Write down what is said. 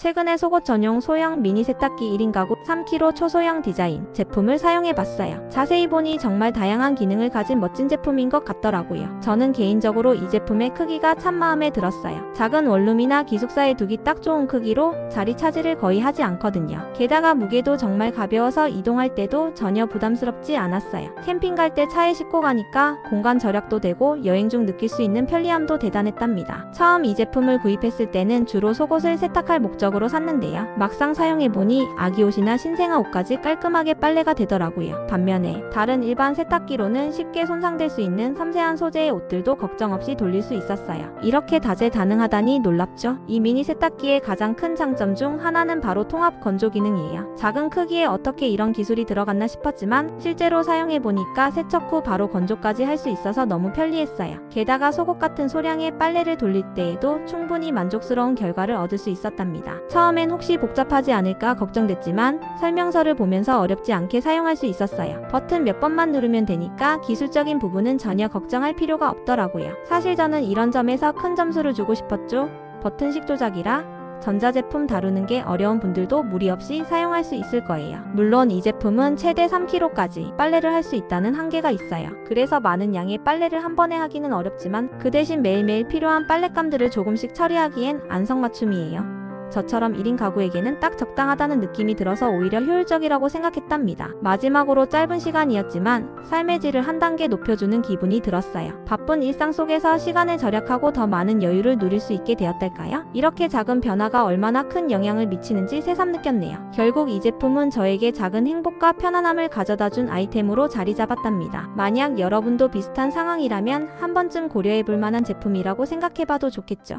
최근에 속옷 전용 소형 미니 세탁기 1인 가구 3kg 초소형 디자인 제품을 사용해봤어요. 자세히 보니 정말 다양한 기능을 가진 멋진 제품인 것 같더라고요. 저는 개인적으로 이 제품의 크기가 참 마음에 들었어요. 작은 원룸이나 기숙사에 두기 딱 좋은 크기로 자리 차지를 거의 하지 않거든요. 게다가 무게도 정말 가벼워서 이동할 때도 전혀 부담스럽지 않았어요. 캠핑 갈 때 차에 싣고 가니까 공간 절약도 되고 여행 중 느낄 수 있는 편리함도 대단했답니다. 처음 이 제품을 구입했을 때는 주로 속옷을 세탁할 목적 으로 샀는데요. 막상 사용해보니 아기 옷이나 신생아 옷까지 깔끔하게 빨래가 되더라고요. 반면에 다른 일반 세탁기로는 쉽게 손상될 수 있는 섬세한 소재의 옷들도 걱정 없이 돌릴 수 있었어요. 이렇게 다재다능하다니 놀랍죠? 이 미니 세탁기의 가장 큰 장점 중 하나는 바로 통합 건조 기능이에요. 작은 크기에 어떻게 이런 기술이 들어갔나 싶었지만 실제로 사용해보니까 세척 후 바로 건조까지 할 수 있어서 너무 편리했어요. 게다가 속옷 같은 소량의 빨래를 돌릴 때에도 충분히 만족스러운 결과를 얻을 수 있었답니다. 처음엔 혹시 복잡하지 않을까 걱정됐지만 설명서를 보면서 어렵지 않게 사용할 수 있었어요. 버튼 몇 번만 누르면 되니까 기술적인 부분은 전혀 걱정할 필요가 없더라고요. 사실 저는 이런 점에서 큰 점수를 주고 싶었죠. 버튼식 조작이라 전자제품 다루는 게 어려운 분들도 무리 없이 사용할 수 있을 거예요. 물론 이 제품은 최대 3kg까지 빨래를 할 수 있다는 한계가 있어요. 그래서 많은 양의 빨래를 한 번에 하기는 어렵지만 그 대신 매일매일 필요한 빨랫감들을 조금씩 처리하기엔 안성맞춤이에요. 저처럼 1인 가구에게는 딱 적당하다는 느낌이 들어서 오히려 효율적이라고 생각했답니다. 마지막으로 짧은 시간이었지만 삶의 질을 한 단계 높여주는 기분이 들었어요. 바쁜 일상 속에서 시간을 절약하고 더 많은 여유를 누릴 수 있게 되었달까요? 이렇게 작은 변화가 얼마나 큰 영향을 미치는지 새삼 느꼈네요. 결국 이 제품은 저에게 작은 행복과 편안함을 가져다 준 아이템으로 자리 잡았답니다. 만약 여러분도 비슷한 상황이라면 한 번쯤 고려해 볼 만한 제품이라고 생각해 봐도 좋겠죠.